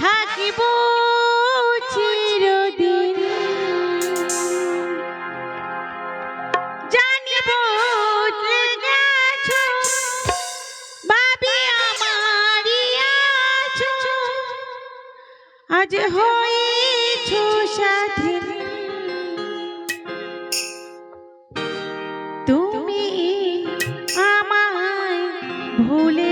থাকিব চিরদিন। জানিব গেছো আমারি আজ হয়েছো সাথে তুমি আমায় ভুলে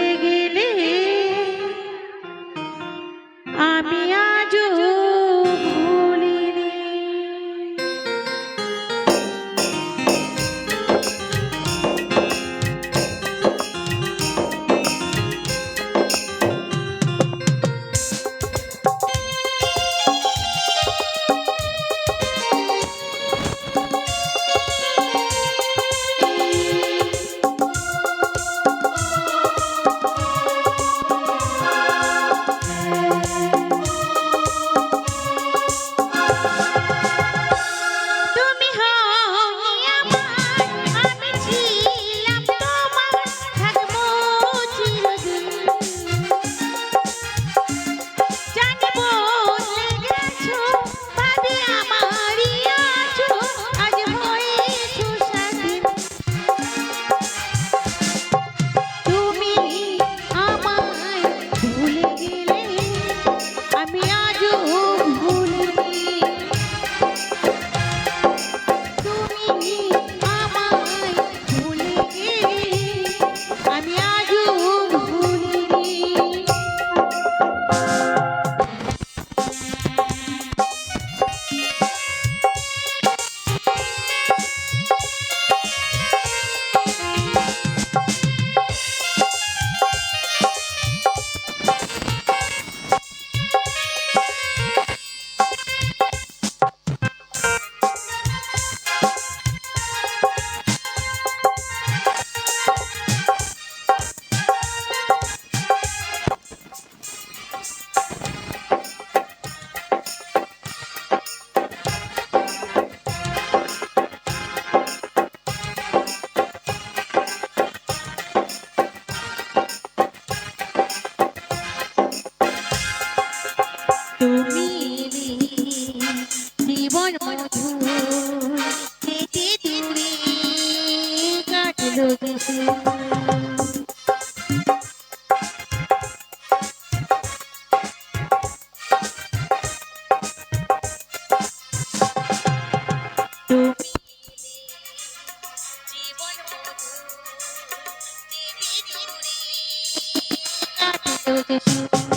Eu Música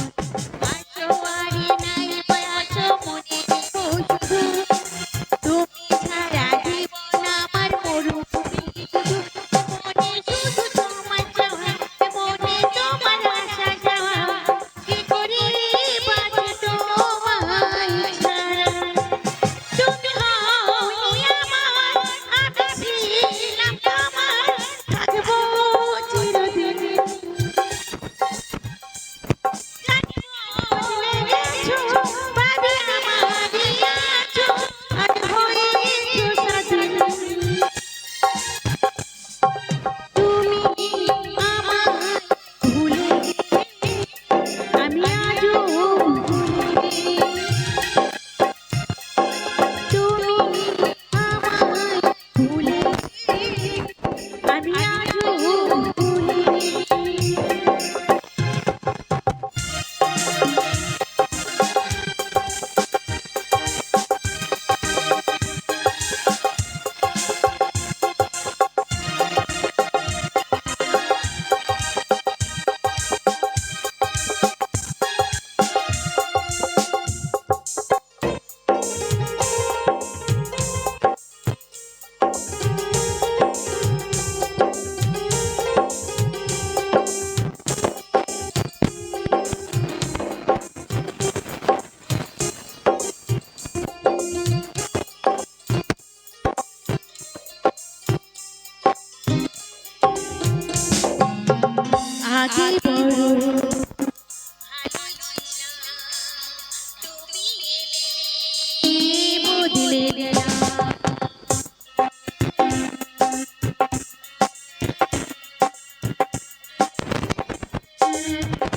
Mm-hmm.